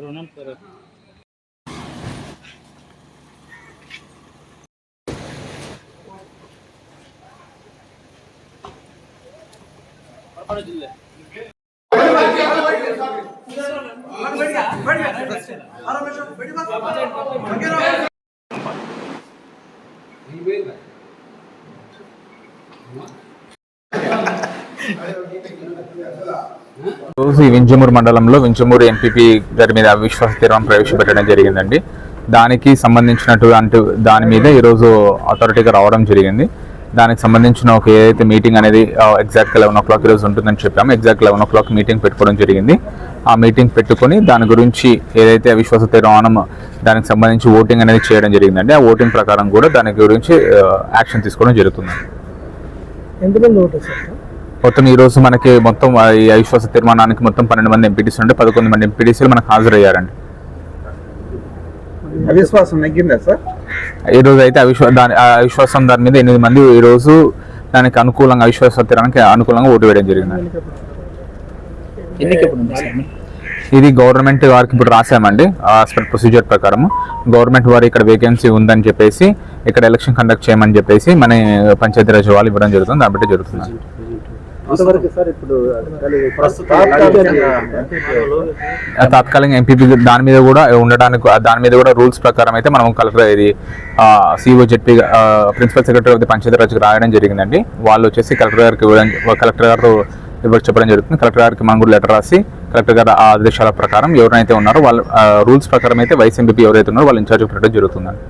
రుణం పెరగదు జిల్లా ఈ వింజమూరు మండలంలో వింజమూరు ఎంపీపీ గారి మీద అవిశ్వాస తీర్మానం ప్రవేశపెట్టడం జరిగిందండి. దానికి సంబంధించినటువంటి దాని మీద ఈరోజు అథారిటీగా రావడం జరిగింది. దానికి సంబంధించిన ఒక ఏదైతే మీటింగ్ అనేది ఎగ్జాక్ట్ లెవెన్ ఓ క్లాక్ ఈరోజు ఉంటుందని చెప్పాము. Exact eleven o'clock meeting పెట్టుకోవడం జరిగింది. ఆ మీటింగ్ పెట్టుకొని దాని గురించి ఏదైతే అవిశ్వాస తీర్మానం దానికి సంబంధించి ఓటింగ్ అనేది చేయడం జరిగిందండి. ఆ ఓటింగ్ ప్రకారం కూడా దాని గురించి యాక్షన్ తీసుకోవడం జరుగుతుంది. ఎంతమంది ఓటర్స్ మొత్తం ఈ రోజు మనకి మొత్తం ఈ అవిశ్వాస తీర్మానానికి మొత్తం పన్నెండు మంది ఎంపీటీసీలు ఉంటే పదకొండు మంది ఎంపీటీసీలు మనకు హాజరయ్యారండి. అవిశ్వాసం నెగ్గిందా సార్? ఈ రోజు అయితే అవిశ్వా దాని ఆ అవిశ్వాసం దాని మీద ఎనిమిది మంది ఈ రోజు దానికి అనుకూలంగా అవిశ్వాస తీర్మానానికి అనుకూలంగా ఓటు వేయడం సార్ ఇది గవర్నమెంట్ వారికి ఇప్పుడు రాసామండి పర్ ప్రొసీజర్ ప్రకారం గవర్నమెంట్ వారు ఇక్కడ వేకెన్సీ ఉందని చెప్పేసి ఇక్కడ ఎలక్షన్ కండక్ట్ చేయమని చెప్పేసి మన పంచాయతీరాజ్ వాళ్ళు ఇవ్వడం జరుగుతుంది కాబట్టి జరుగుతుంది. అంతవరకు సార్ ఇప్పుడు ఆ తాత్కాలిక ఎంపీపీ దాని మీద కూడా ఉండడానికి దాని మీద కూడా రూల్స్ ప్రకారం అయితే మనం కలెక్టర్ ఇది CEO ZP principal secretary of the పంచాయతీరాజ్కి రాయడం జరిగిందండి. వాళ్ళు వచ్చేసి కలెక్టర్ గారికి కలెక్టర్ గారు ఇవ్వడం చెప్పడం జరుగుతుంది. కలెక్టర్ గారికి మనం కూడా లెటర్ రాసి కలెక్టర్ గారు ఆ ఆదేశాల ప్రకారం ఎవరైతే ఉన్నారో వాళ్ళ రూల్స్ ప్రకారం అయితే వైస్ ఎంపీపీ ఎవరైతే ఉన్నారో వాళ్ళు ఇన్ఛార్జ్ పెట్టడం జరుగుతుందండి.